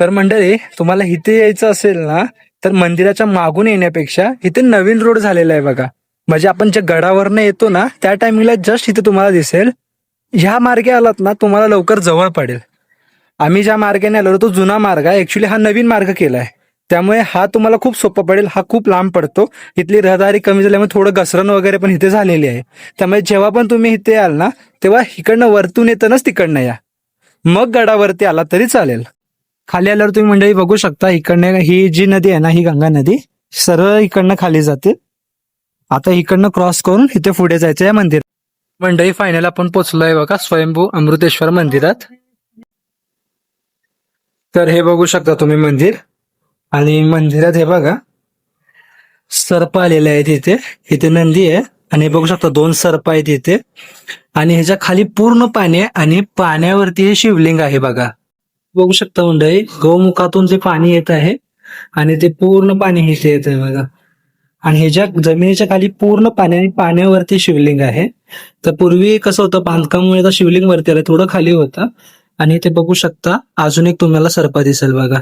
तर मंडळी तुम्हाला इथे यायचं असेल ना तर मंदिराच्या मागून येण्यापेक्षा इथे नवीन रोड झालेला आहे बघा. म्हणजे आपण ज्या गडावरनं येतो ना त्या टायमिंगला जस्ट इथे तुम्हाला दिसेल. ह्या मार्गे आलात ना तुम्हाला लवकर जवळ पडेल. आम्ही ज्या मार्गाने आलो तो जुना मार्ग आहे. ऍक्च्युली हा नवीन मार्ग केला आहे. त्यामुळे हा तुम्हाला खूप सोपा पडेल हा खूप लांब पडतो. इथली रहदारी कमी झाल्यामुळे थोडं घसरण वगैरे पण इथे झालेली आहे. त्यामुळे जेव्हा पण तुम्ही इथे याल ना तेव्हा इकडनं वरतून येतानाच तिकडनं या. मग गडावरती आला तरी चालेल. खाली आल्यावर तुम्ही मंडळी बघू शकता इकडनं ही जी नदी आहे ना ही गंगा नदी सरळ इकडनं खाली जाते. आता इकडनं क्रॉस करून इथे पुढे जायचं या मंदिर. मंडळी फायनल आपण पोहोचलोय बघा स्वयंभू अमृतेश्वर मंदिरात. तर हे बघू शकता तुम्ही मंदिर. आणि मंदिरात हे बघा सर्प आलेले आहेत इथे. इथे नंदी आहे. आणि हे बघू शकता दोन सर्प आहेत इथे. आणि ह्याच्या खाली पूर्ण पाणी आहे आणि पाण्यावरती हे शिवलिंग आहे बघा. बघू शकता मंडळी गौमुखातून जे पाणी येत आहे आणि ते पूर्ण पाणी इथे येत आहे बघा. आणि ह्याच्या जमिनीच्या खाली पूर्ण पाणी आणि पाण्यावरती शिवलिंग आहे. तर पूर्वी कसं होतं बांधकामामुळे शिवलिंग वरती आलं थोडं खाली होतं. आणि ते बघू शकता अजून एक तुम्हाला सर्प दिसेल बघा.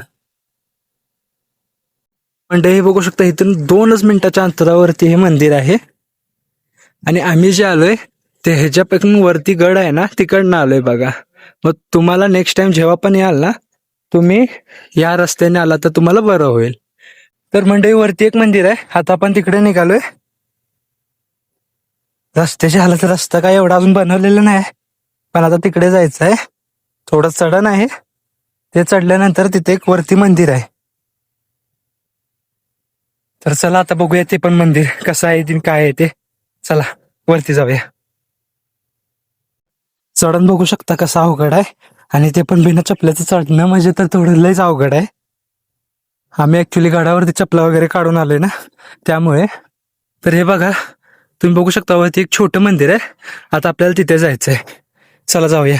म्हणजे हे बघू शकता इथून दोनच मिनिटाच्या अंतरावरती हे मंदिर आहे. आणि आम्ही जे आलोय ते ह्याच्यापासून वरती गड आहे ना तिकडनं आलोय बघा. मग तुम्हाला नेक्स्ट टाइम जेव्हा पण याल ना तुम्ही या रस्त्याने आला तर तुम्हाला बरं होईल. तर मंडळी वरती एक मंदिर आहे. आता आपण तिकडे निघालोय. रस्त्याचे आला तर रस्ता काय एवढा अजून बनवलेला नाही पण आता तिकडे जायचं आहे थोडं चढण आहे. ते चढल्यानंतर तिथे एक वरती मंदिर आहे. तर चला आता बघूया ते पण मंदिर कसं आहे काय आहे ते. चला वरती जाऊया. चढण बघू शकता कसं अवघड आहे. आणि ते पण बिना चपल्याचं चढणं म्हणजे तर थोडं लयच अवघड आहे. आम्ही ॲक्च्युली गडावरती चपला वगैरे काढून आलोय ना त्यामुळे. तर हे बघा तुम्ही बघू शकता वरती एक छोटं मंदिर आहे. आता आपल्याला तिथे जायचंय. चला जाऊया.